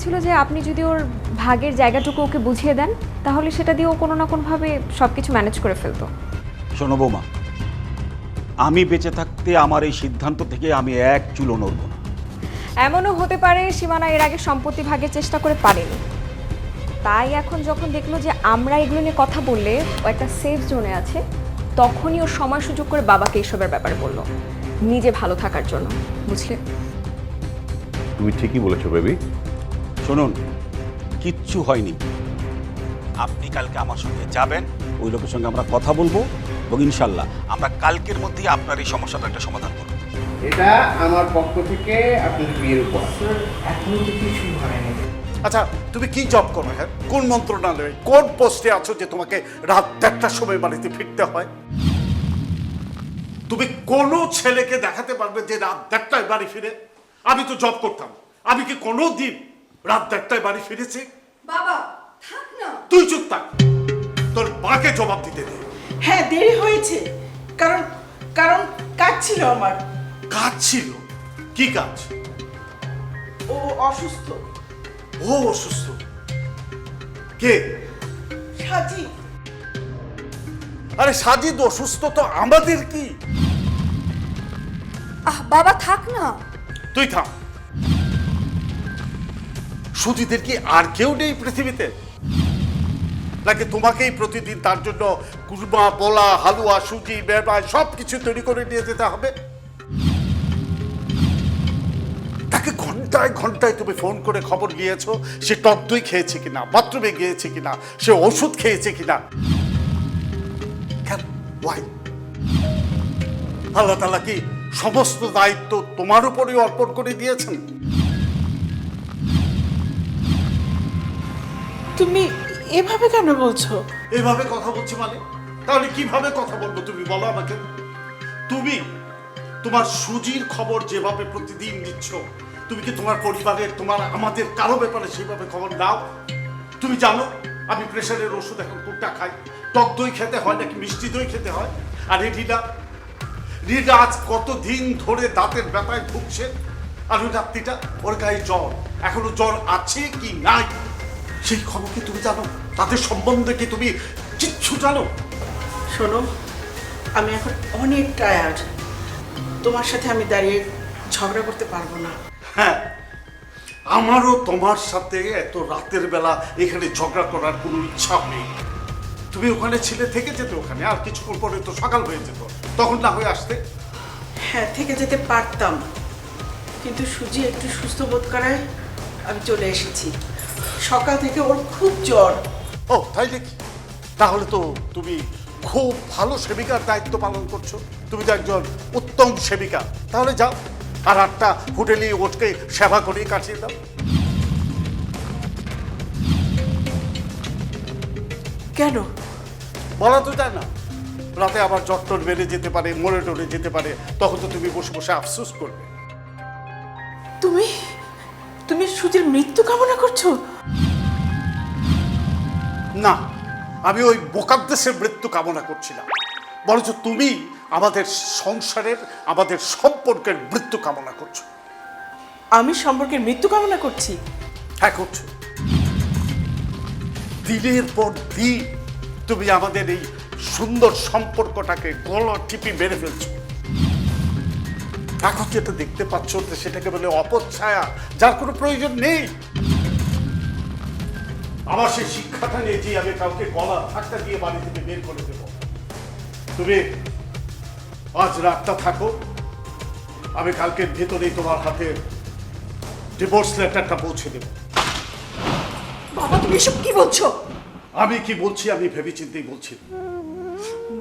চেয়েছিল যে আপনি যদি ওর ভাগের জায়গাটুকু ওকে বুঝিয়ে দেন তাহলে সেটা দিয়ে ও কোনো না কোনোভাবে সব কিছু ম্যানেজ করে ফেলতো। শোনো বৌমা আমি বেঁচে থাকতে আমার এই সিদ্ধান্ত থেকে আমি এক চুলো নড়ব না। এমনও হতে পারে সীমানা এর আগে সম্পত্তি ভাগের চেষ্টা করে পারেনি। তাই এখন যখন দেখল যে আমরা এগুলো নিয়ে কথা বললে ও একটা সেফ জোনে আছে তখনই ও সময় সুযোগ করে বাবাকে এইসবের ব্যাপারে বলল। নিজে ভালো থাকার জন্য বুঝলে? তুমি ঠিকই বলেছ বেবি। শুনুন কিচ্ছু হয়নি। আপনি কালকে আমার সঙ্গে যাবেন ওই লোকের সঙ্গে আমরা কথা বলব এবং ইনশাল্লাহ আমরা কালকের মধ্যেই আপনার এই সমস্যাটা একটা সমাধান করব। এটা আমার পক্ষ থেকে আপনার বিয়ের উপহার। এখনও তো কিছুই হয়নি আচ্ছা তুমি কি জব করো হ্যাঁ? কোন মন্ত্রণালয়ে কোন পোস্টে আছো যে তোমাকে রাত দেড়টার সময় বাড়িতে ফিরতে হয়? তুমি কোনো ছেলেকে দেখাতে পারবে যে রাত দেড়টায় বাড়ি ফিরে? আমি তো জব করতাম। আমি কি কোনো দিন রাত দেড়টায় বাড়ি ফিরেছি। বাবা থাক না। তুই চুপ থাক। তোর মাকে জবাব দিতে দে। হ্যাঁ দেরি হয়েছে। কারণ কারণ কাজ ছিল আমার। কাজ ছিল? কি কাজ? ও অসুস্থ। ও অসুস্থ। কে? সাজি আরে সাজিদ অসুস্থ তো আমাদের কি? আহ বাবা থাক না। তুই থাম। সুজিদের কি আর কেউ নেই পৃথিবীতে? নাকি তোমাকেই প্রতিদিন তার জন্য কুরমা, পোলা, হালুয়া, সুজি বেবা সব কিছু তৈরি করে নিয়ে যেতে হবে? তাকে ঘন্টায় ঘন্টায় তুমি ফোন করে খবর নিয়েছো সে টক দই খেয়েছে কিনা, বাথরুমে গিয়েছে কিনা, সে ওষুধ খেয়েছে কিনা? ওয়াই আল্লাহ তালা কি সমস্ত দায়িত্ব তোমার উপরেই অর্পণ করে দিয়েছেন? তুমি এভাবে কেন বলছো? এভাবে কথা বলছি মানে? তাহলে কীভাবে কথা বলব তুমি বলো আমাকে? তুমি তোমার সুজির খবর যেভাবে প্রতিদিন নিচ্ছ তুমি কি তোমার পরিবারের, তোমার আমাদের কারও ব্যাপারে সেভাবে খবর নাও তুমি জানো, আমি প্রেশারের ওষুধ এখন কোনটা খাই? টক দই খেতে হয় নাকি মিষ্টি দই খেতে হয়? আর রিডা রিনা আজ কতদিন ধরে দাঁতের ব্যথায় ভুগছে? আর ওই রাত্রিটা ওর গায়ে জ্বর। এখনও জ্বর আছে কি নাই? সেই খবর কি তুমি জানো তাদের সম্বন্ধে কি তুমি কিচ্ছু জানো? শোনো আমি এখন অনেক টায়ার্ড তোমার সাথে আমি দাঁড়িয়ে ঝগড়া করতে পারব না। হ্যাঁ আমারও তোমার সাথে এত রাতের বেলা এখানে ঝগড়া করার কোনো ইচ্ছা নেই। তুমি ওখানে ছিলে থেকে যেতে ওখানে আর কিছুক্ষণ পরে তো সকাল হয়ে যেত। তখন না হয়ে আসতে? হ্যাঁ থেকে যেতে পারতাম। কিন্তু সুজি একটু সুস্থ বোধ করায় আমি চলে এসেছি। সকাল থেকে ওর খুব জ্বর। ও তাই নাকি? তাহলে তো তুমি খুব ভালো সেবিকার দায়িত্ব পালন করছ। তুমি তো একজন উত্তম সেবিকা। তাহলে যাও আর একটা হোটেলে ওটকে সেবা করে কাটিয়ে দাও। কেন? বলা তো যায় না। রাতে আবার জট্টর বেড়ে যেতে পারে মরে টরে যেতে পারে তখন তো তুমি বসে বসে আফসোস করবে। তুমি তুমি সুজির মৃত্যু কামনা করছ? না আমি ওই বোকার দেশের মৃত্যু কামনা করছিলাম। বরঞ্চ তুমি আমাদের সংসারের আমাদের সম্পর্কের মৃত্যু কামনা করছ। আমি সম্পর্কের মৃত্যু কামনা করছি? হ্যাঁ করছ। দিনের পর দিন তুমি আমাদের এই সুন্দর সম্পর্কটাকে গলা টিপি মেরে ফেলছো। এখন যেটা দেখতে পাচ্ছ যে সেটাকে বলে অপচ্ছায়া যার কোনো প্রয়োজন নেই। আমার সেই শিক্ষাটা নিয়ে যে আমি কাউকে গলা ধাক্কা দিয়ে বাড়ি থেকে বের করে দেব। তুমি আজ রাতটা থাকো। আমি কালকের ভেতরেই তোমার হাতে ডিভোর্স লেটারটা পৌঁছে দেব। বাবা তুমি এসব কি বলছো? আমি কি বলছি আমি ভেবে চিন্তেই বলছি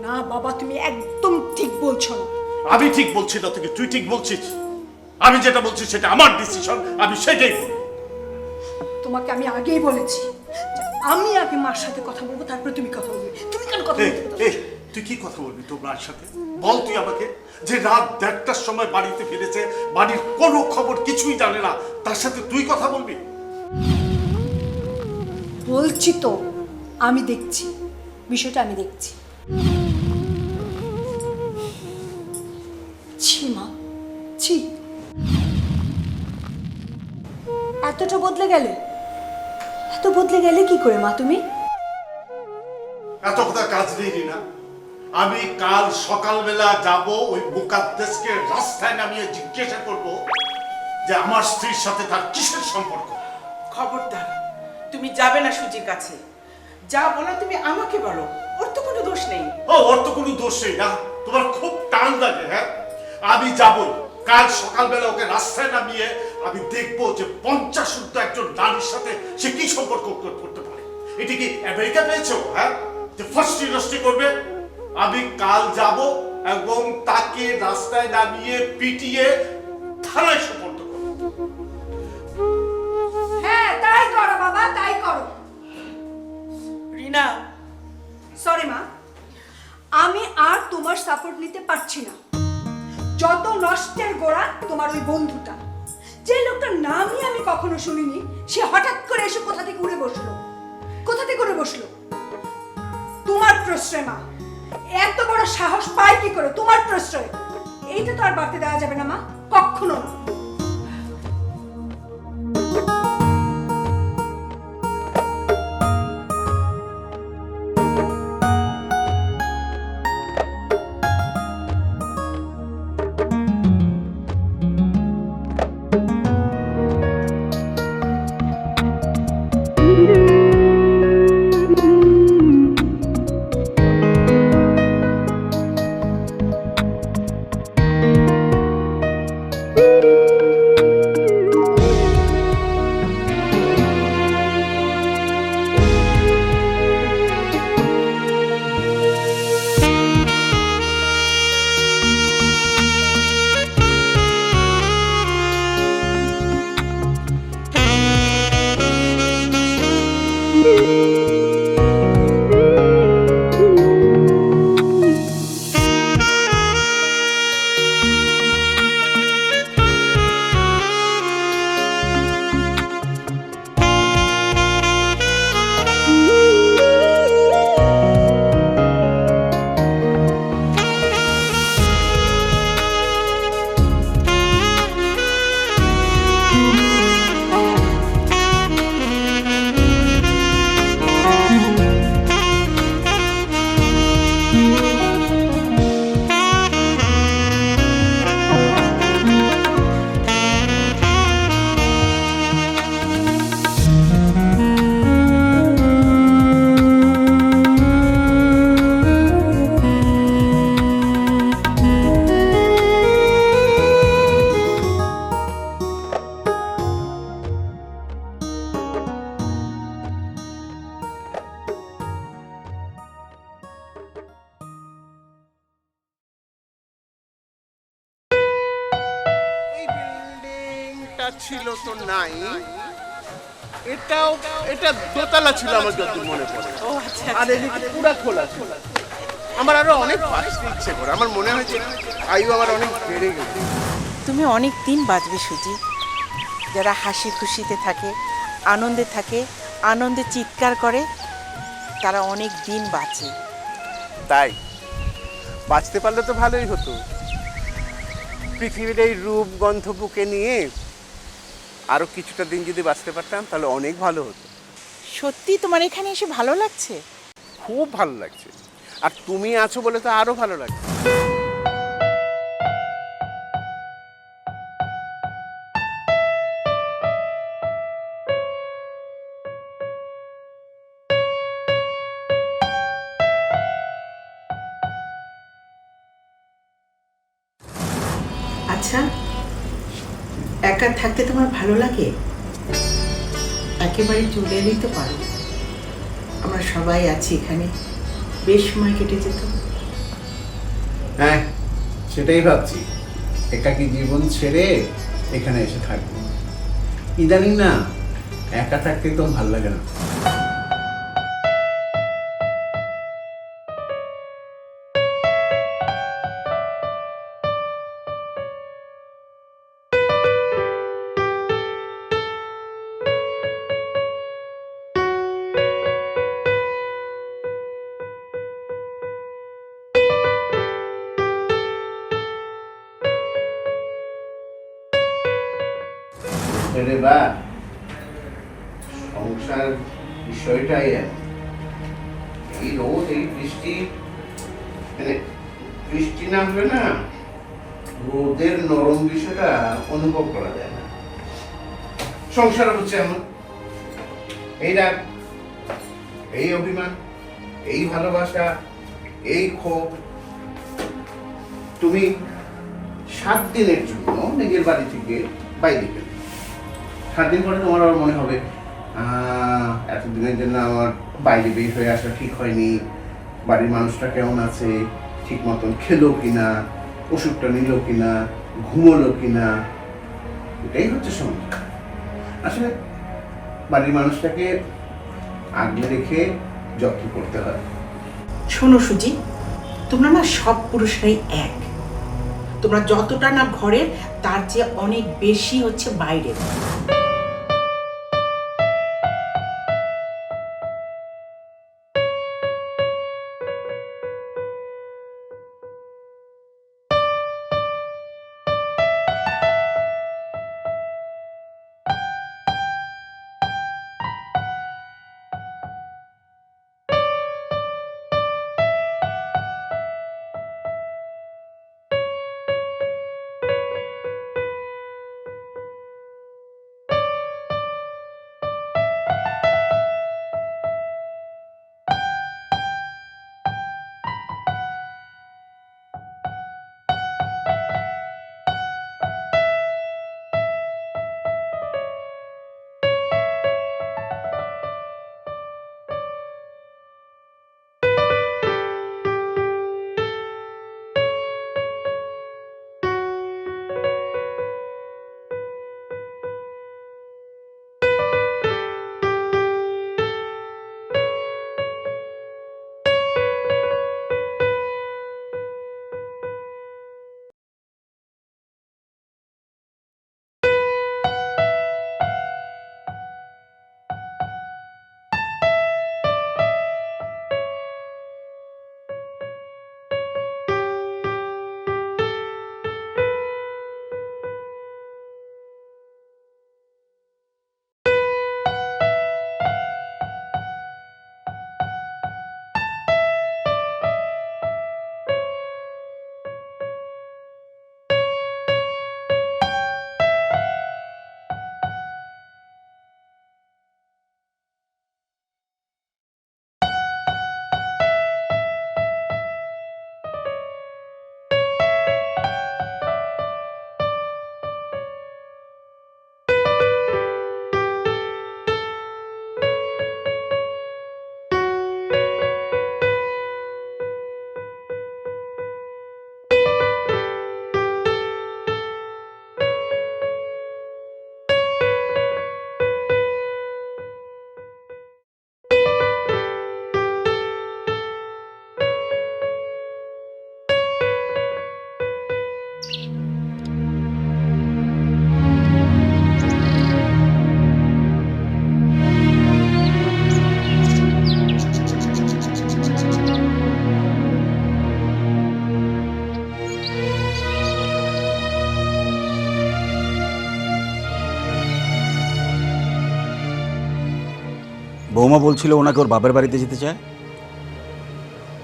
না। বাবা তুমি একদম ঠিক বলছো না। আমি ঠিক বলছি না থেকে তুই ঠিক বলছিস? আমি যেটা বলছি সেটা আমার ডিসিশন আমি সেটাই তোমাকে আমি আগেই বলেছি। আমি আগে মার সাথে কথা বলব তারপরে তুমি কথা বলবে। তুমি কেন কথা বলতে তুই কি কথা বলবি তোমার সাথে? বল তুই আমাকে যে রাত দেড়টার সময় বাড়িতে ফিরেছে বাড়ির কোনো খবর কিছুই জানে না তার সাথে তুই কথা বলবি? বলছি তো আমি দেখছি বিষয়টা আমি দেখছি। ছি মা ছি। এতটা বদলে গেলে? এত বদলে গেলে কি করে মা তুমি? এত কথা কাজ নেই রিনা আমি কাল সকালবেলা যাব ওই রাস্তায় নামিয়ে জিজ্ঞাসা করব যে আমার স্ত্রীর সাথে তার কিসের সম্পর্ক? খবরদার তুমি যাবে না সুজির কাছে। যা বলো তুমি আমাকে বলো ওর তো কোনো দোষ নেই। ও ওর তো কোনো দোষ নেই না তোমার খুব টান লাগে হ্যাঁ? আমি যাব কাল সকালবেলা ওকে রাস্তায় নামিয়ে আমি দেখব যে পঞ্চাশ শুদ্ধ একজন নারীর সাথে সে কি সম্পর্ক করতে পারে। এটি কি আমেরিকা পেয়েছ? হ্যাঁ? যে ফার্স্ট ইন্ডাস্ট্রি করবে। আমি কাল যাব এবং তাকে রাস্তায় নামিয়ে পিটিয়ে থানায় সুপর্দ করব। হ্যাঁ তাই করো বাবা তাই করো। রিনা সরি মা আমি আর তোমার সাপোর্ট নিতে পারছি না। যত নষ্টের গোড়া তোমার ওই বন্ধুটা। যে লোকটার নামই আমি কখনো শুনিনি, সে হঠাৎ করে এসে কোথা থেকে উড়ে বসল? কোথা থেকে উড়ে বসল? তোমার প্রশ্রয়, মা। এত বড় সাহস পায় কি করে? তোমার প্রশ্রয়। এইটা তো আর বাড়তে দেওয়া যাবে না, মা। কখনো না। তো নাই। এটাও এটা দোতলা ছিল আমার যতদূর মনে পড়ে। ও আচ্ছা আর এদিকে পুরা খোলা ছিল। আমার আরও অনেক বাঁচতে ইচ্ছে করে। আমার মনে হয়েছে আয়ু আমার অনেক বেড়ে গেছে। তুমি অনেক দিন বাঁচবে সুজি। যারা হাসি খুশিতে থাকে আনন্দে থাকে আনন্দে চিৎকার করে তারা অনেক দিন বাঁচে। তাই? বাঁচতে পারলে তো ভালোই হতো। পৃথিবীর এই রূপ গন্ধ বুকে নিয়ে আরও কিছুটা দিন যদি বাঁচতে পারতাম তাহলে অনেক ভালো হতো। সত্যি তোমার এখানে এসে ভালো লাগছে? খুব ভালো লাগছে। আর তুমি আছো বলে তো আরও ভালো লাগছে। একা থাকতে তোমার ভালো লাগে? একেবারে চলে এলেই তো পারো। আমরা সবাই আছি এখানে। বেশ সময় কেটে যেত। হ্যাঁ সেটাই ভাবছি। একাকি জীবন ছেড়ে এখানে এসে থাকব। ইদানিং না, একা থাকতে তো ভালো লাগে না। রে বা সংসার বিষয়টাই এই রোদ, এই বৃষ্টি মানে বৃষ্টি না হলে না, রোদের নরম বিষয়টা অনুভব করা যায় না। সংসার হচ্ছে এমন। এই রাগ, এই অভিমান, এই ভালোবাসা, এই ক্ষোভ। তুমি সাত দিনের জন্য নিজের বাড়ি থেকে বাইরে গেলে সাত দিন পরে তোমার আবার মনে হবে এতদিনের জন্য আমার বাইরে বের হয়ে আসা ঠিক হয়নি, বাড়ির মানুষটা কেমন আছে, ঠিক মতন খেলো কিনা, ওষুধটা নিল কিনা, ঘুমোলো কিনা? এটাই হচ্ছে সমস্যা। আসলে বাড়ির মানুষটাকে আগলে রেখে যত্ন করতে হয়। শোনো সুজি, তোমরা না সব পুরুষরাই এক। তোমরা যতটা না ঘরের তার চেয়ে অনেক বেশি হচ্ছে বাইরের বৌমা বলছিল ওনাকে ওর বাপের বাড়িতে যেতে চায়?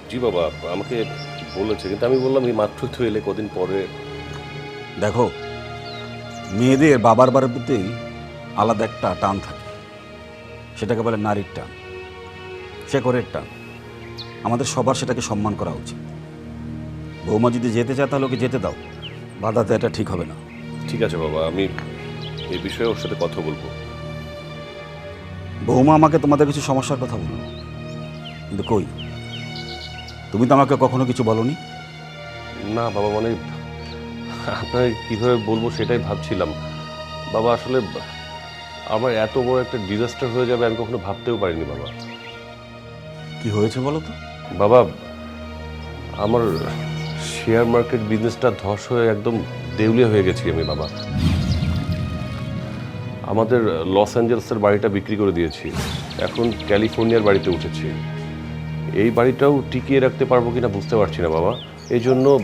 জি বাবা আমাকে বলেছে কিন্তু আমি বললাম এই মাত্র তো এলে কদিন পরে। দেখো মেয়েদের বাবার প্রতি আলাদা একটা টান থাকে। সেটাকে বলে নারীর টান। শেকরের টান। আমাদের সবার সেটাকে সম্মান করা উচিত। বৌমা যদি যেতে চায় তাহলে ওকে যেতে দাও। বাধা দেওয়াটা ঠিক হবে না। ঠিক আছে বাবা আমি এই বিষয়ে ওর সাথে কথা বলব। বৌমা আমাকে তোমাদের কিছু সমস্যার কথা বলল। কিন্তু কই? তুমি তো আমাকে কখনো কিছু বলনি? না বাবা মানে আপনাকে কীভাবে বলব সেটাই ভাবছিলাম। বাবা আসলে আমার এত বড় একটা ডিজাস্টার হয়ে যাবে আমি কখনো ভাবতেও পারিনি বাবা। কি হয়েছে বলো তো? বাবা আমার শেয়ার মার্কেট বিজনেসটা ধস হয়ে একদম দেউলিয়া হয়ে গেছি আমি বাবা। আমাদের লস অ্যাঞ্জেলসের বাড়িটা বিক্রি করে দিয়েছি। এখন ক্যালিফোর্নিয়ার বাড়িতে উঠেছি। এই বাড়িটাও টিকিয়ে রাখতে পারব কিনা বুঝতে পারছি না বাবা। এই জন্য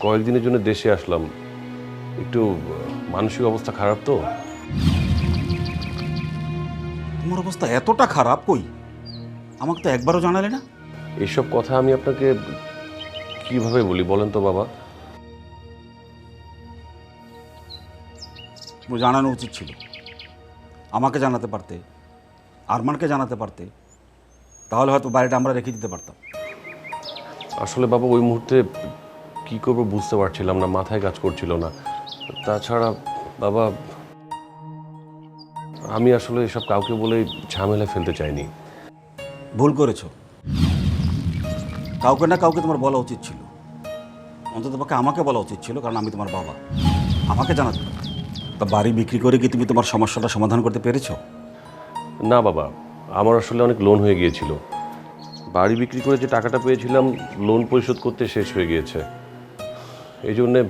কয়েকদিনের জন্য দেশে আসলাম। একটু মানসিক অবস্থা খারাপ তো? তোমার অবস্থা এতটা খারাপ কই? আমাকে তো একবারও জানালে না। এইসব কথা আমি আপনাকে কীভাবে বলি বলেন তো বাবা? জানানো উচিত ছিল। আমাকে জানাতে পারতে আরমানকে জানাতে পারতে তাহলে হয়তো বাড়িটা আমরা রেখে দিতে পারতাম। আসলে বাবা ওই মুহূর্তে কি করব বুঝতে পারছিলাম না মাথায় কাজ করছিল না। তাছাড়া বাবা আমি আসলে এসব কাউকে বলে ঝামেলা ফেলতে চাইনি। ভুল করেছ। কাউকে না কাউকে তোমার বলা উচিত ছিল। অন্তত পক্ষে আমাকে বলা উচিত ছিল কারণ আমি তোমার বাবা। আমাকে জানাতে। তা বাড়ি বিক্রি করে কি তুমি তোমার সমস্যাটা সমাধান করতে পেরেছ? না বাবা আমার আসলে অনেক লোন হয়ে গিয়েছিল। বাড়ি বিক্রি করে যে টাকাটা পেয়েছিলাম লোন পরিশোধ করতে শেষ হয়ে গিয়েছে। এই জন্যে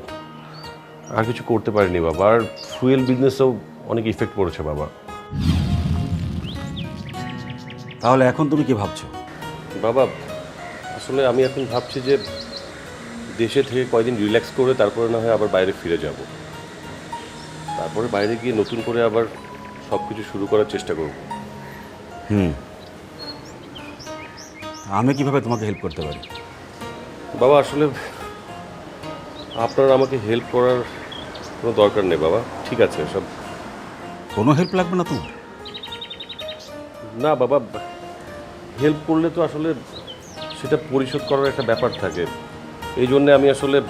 আর কিছু করতে পারিনি বাবা আর ফুয়েল বিজনেসেও অনেক ইফেক্ট পড়েছে বাবা। তাহলে এখন তুমি কি ভাবছ? বাবা আসলে আমি এখন ভাবছি যে দেশে থেকে কয়দিন রিল্যাক্স করে তারপরে না হয় আবার বাইরে ফিরে যাব। তারপরে বাইরে গিয়ে নতুন করে আবার সব কিছু শুরু করার চেষ্টা করব। হুম। আমি কীভাবে তোমাকে হেল্প করতে পারি? বাবা আসলে আপনার আমাকে হেল্প করার কোনো দরকার নেই বাবা। ঠিক আছে সব কোনো হেল্প লাগবে না তোমার? না বাবা হেল্প করলে তো আসলে সেটা পরিশোধ করার একটা ব্যাপার থাকে। এই জন্যে আমি আসলে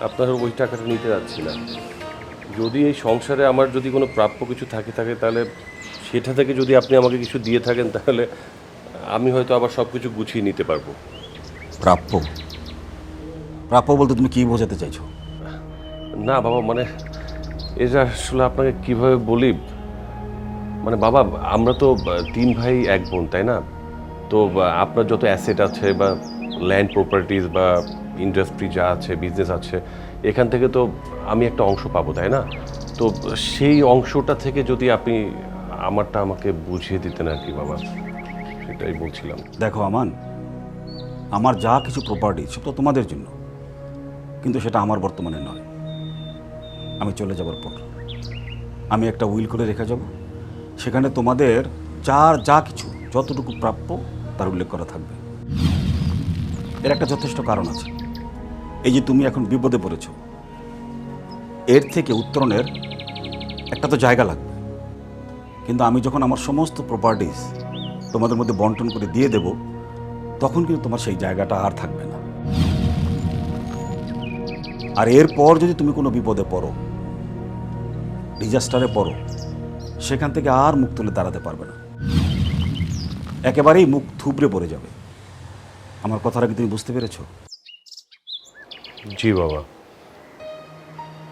আপনার ওই টাকাটা নিতে যাচ্ছি না। যদি এই সংসারে আমার যদি কোনো প্রাপ্য কিছু থাকে থাকে তাহলে সেটা থেকে যদি আপনি আমাকে কিছু দিয়ে থাকেন তাহলে আমি হয়তো আবার সব কিছু গুছিয়ে নিতে পারব। প্রাপ্য? প্রাপ্য বলতে তুমি কি বোঝাতে চাইছো? না বাবা মানে এটা আসলে আপনাকে কীভাবে বলি? মানে বাবা আমরা তো তিন ভাই এক বোন তাই না? তো আপনার যত অ্যাসেট আছে বা ল্যান্ড প্রপার্টিজ বা ইন্ডাস্ট্রি যা আছে বিজনেস আছে এখান থেকে তো আমি একটা অংশ পাবো, তাই না? তো সেই অংশটা থেকে যদি আপনি আমারটা আমাকে বুঝিয়ে দিতেন আর কি বাবা সেটাই বলছিলাম। দেখো আমান, আমার যা কিছু প্রপার্টি সব তো তোমাদের জন্য। কিন্তু সেটা আমার বর্তমানে নয়। আমি চলে যাবার পর। আমি একটা উইল করে রেখে যাব। সেখানে তোমাদের যার যা কিছু, যতটুকু প্রাপ্য, তার উল্লেখ করা থাকবে। এর একটা যথেষ্ট কারণ আছে। এই যে তুমি এখন বিপদে পড়েছ, এর থেকে উত্তরণের একটা তো জায়গা লাগবে। কিন্তু আমি যখন আমার সমস্ত প্রপার্টিস তোমাদের মধ্যে বন্টন করে দিয়ে দেব, তখন কিন্তু তোমার সেই জায়গাটা আর থাকবে না। আর এরপর যদি তুমি কোনো বিপদে পড়ো ডিজাস্টারে পড়ো, সেখান থেকে আর মুখ তুলে দাঁড়াতে পারবে না। একেবারেই মুখ থুবড়ে পড়ে যাবে। আমার কথাটা কি তুমি বুঝতে পেরেছ? জি, বাবা।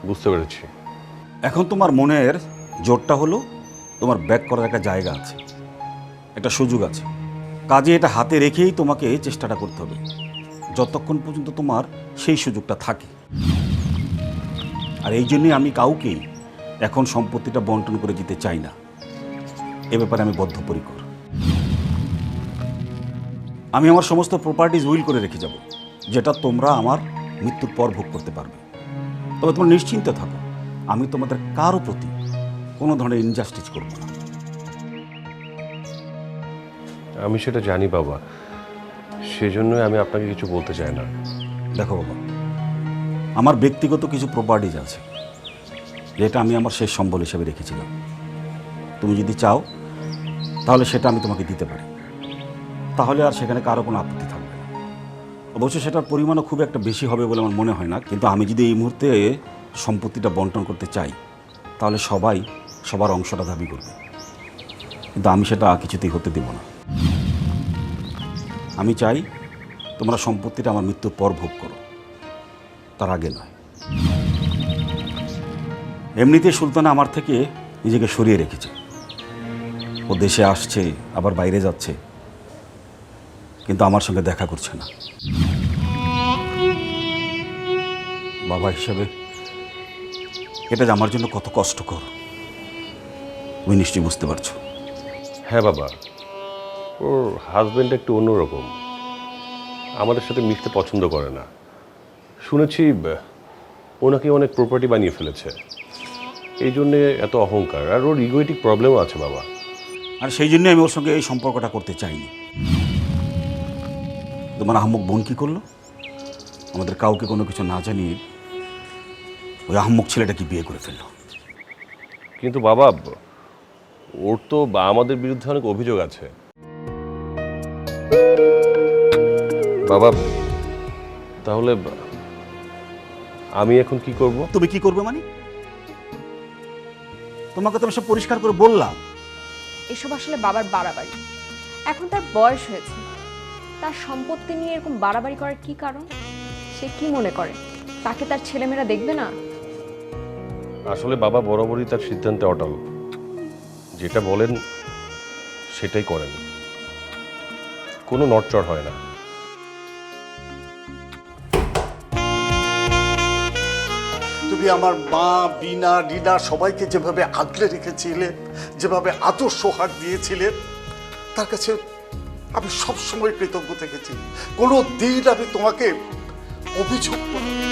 বুঝতে পেরেছি। এখন তোমার মনের জোরটা হলো তোমার ব্যাক করার একটা জায়গা আছে। একটা সুযোগ আছে। কাজে এটা হাতে রেখেই তোমাকে চেষ্টাটা করতে হবে। যতক্ষণ পর্যন্ত তোমার সেই সুযোগটা থাকে। আর এই জন্যই আমি কাউকেই এখন সম্পত্তিটা বন্টন করে দিতে চাই না। এ ব্যাপারে আমি বদ্ধপরিকর। আমি আমার সমস্ত প্রপার্টিজ উইল করে রেখে যাব। যেটা তোমরা আমার মৃত্যুর পর ভোগ করতে পারবে। তবে তোমরা নিশ্চিন্ত থাকো আমি তোমাদের কারও প্রতি কোনো ধরনের ইনজাস্টিস করব না। আমি সেটা জানি বাবা সেজন্যই আমি আপনাকে কিছু বলতে চাই না। দেখো বাবা আমার ব্যক্তিগত কিছু প্রপার্টিজ আছে যেটা আমি আমার শেষ সম্বল হিসেবে রেখেছিলাম। তুমি যদি চাও তাহলে সেটা আমি তোমাকে দিতে পারি। তাহলে আর সেখানে কারও কোনো আপত্তি অবশ্য সেটার পরিমাণও খুব একটা বেশি হবে বলে আমার মনে হয় না, কিন্তু আমি যদি এই মুহূর্তে সম্পত্তিটা বন্টন করতে চাই, তাহলে সবাই সবার অংশটা দাবি করবে। কিন্তু আমি সেটা কিছুতেই হতে দেব না। আমি চাই তোমরা সম্পত্তিটা আমার মৃত্যুর পর ভোগ করো, তার আগে নয়। এমনিতে সুলতানা আমার থেকে নিজেকে সরিয়ে রেখেছে। ও দেশে আসছে, আবার বাইরে যাচ্ছে। কিন্তু আমার সঙ্গে দেখা করছে না। বাবা হিসেবে এটা যে আমার জন্য কত কষ্টকর তুমি নিশ্চয়ই বুঝতে পারছ। হ্যাঁ বাবা ওর হাজব্যান্ড একটু অন্যরকম। আমাদের সাথে মিশতে পছন্দ করে না। শুনেছি ওনাকে অনেক প্রপার্টি বানিয়ে ফেলেছে। এই জন্যে এত অহংকার আর ওর ইগোয়েটিক প্রবলেমও আছে বাবা। আর সেই জন্য আমি ওর সঙ্গে এই সম্পর্কটা করতে চাইনি। তোমার আহম্মক বোন কি করল? আমাদের কাউকে কোনো কিছু না জানিয়ে ওই আহম্মক ছেলেটাকে বিয়ে করে ফেলল? কিন্তু বাবা ওর তো বা- আমাদের বিরুদ্ধে অনেক অভিযোগ আছে। বাবা তাহলে আমি এখন কি করব? তুমি কি করবে মানে? তোমাকে তো সব পরিষ্কার করে বললাম। এসব আসলে বাবার বাড়াবাড়ি। এখন তার বয়স হয়েছে। তার সম্পত্তি নিয়ে এরকম বাড়াবাড়ি করার কি কারণ? সে কি মনে করে? তাকে তার ছেলেমেয়েরা দেখবে না? আসলে বাবা বরাবরই তার সিদ্ধান্তে অটল। যেটা বলেন সেটাই করেন। কোনো নটচড় হয় না। তুমি আমার মা বিনা রিনা সবাইকে যেভাবে আগলে রেখেছিলে যেভাবে আদর সোহাগ দিয়েছিলে তার কাছে আমি সবসময় কৃতজ্ঞ থেকেছি কোনো দিন আমি তোমাকে অভিযোগ করিনি।